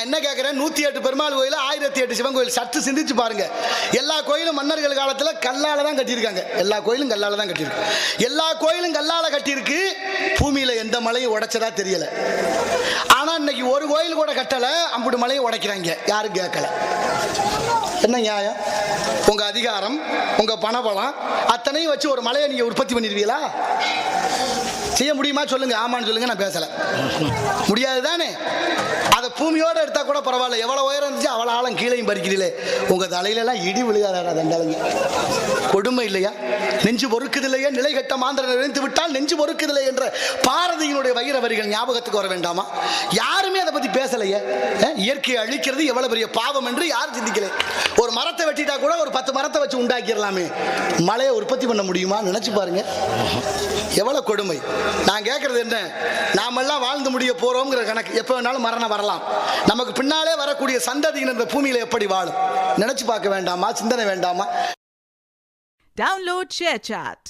நான் என்ன கேட்குறேன் நூற்றி எட்டு பெருமாள் கோயில் ஆயிரத்தி எட்டு சிவன் கோயில். சற்று சிந்திச்சு பாருங்க. எல்லா கோயிலும் மன்னர்கள் காலத்தில் கல்லால் தான் கட்டியிருக்காங்க. எல்லா கோயிலும் கல்லால் தான் கட்டியிருக்கு. எல்லா கோயிலும் கல்லால் கட்டியிருக்கு. பூமியில் எந்த மலையும் உடைச்சதா தெரியல. ஆனால் இன்னைக்கு ஒரு கோயில் கூட கட்டலை. அம்புட்டு மலையை உடைக்கிறாங்க. யாரும் கேட்கல என்ன நியாயம்? உங்கள் அதிகாரம் உங்கள் பணபலம் அத்தனையும் வச்சு ஒரு மலையை நீங்கள் உற்பத்தி பண்ணிடுவீங்களா செய்ய முடியுமா சொல்லுங்க. ஆமான்னு சொல்லுங்க நான் பேசல. முடியாது தானே பூமியோட எடுத்தா கூட பரவாயில்ல. எவ்வளவு உயரம் இருந்துச்சு அவ்வளோ ஆழம் கீழையும் பறிக்கிறீங்களே. உங்க தலையிலலாம் இடி விழுகாதா தண்டாளுங்க கொடுமை இல்லையா? நெஞ்சு பொறுக்குது இல்லையா நிலை கட்ட மாந்திர நிறைந்து விட்டால் நெஞ்சு பொறுக்குதில்லை என்ற பாரதியினுடைய வைர வரிகள் ஞாபகத்துக்கு வர வேண்டாமா? யாருமே அதை பத்தி பேசலையே. இயற்கையை அழிக்கிறது எவ்வளவு பெரிய பாவம் என்று யாரும் சிந்திக்கல. ஒரு மரத்தை வெட்டிட்டா கூட ஒரு பத்து மரத்தை வச்சு உண்டாக்கிடலாமே. மழையை உற்பத்தி பண்ண முடியுமா? நினைச்சு பாருங்க. எவ்வளவு கொடுமை. நான் கேட்கறது என்ன? நாமெல்லாம் வாழ்ந்து முடிய போகிறோங்கிற கணக்கு. எப்போ வேணாலும் மரணம் வரலாம். நமக்கு பின்னாலே வரக்கூடிய சந்ததியினர் இந்த பூமியில எப்படி வாழும்? நினைச்சு பார்க்க வேண்டாமா? சிந்தனை வேண்டாமா? Download share chat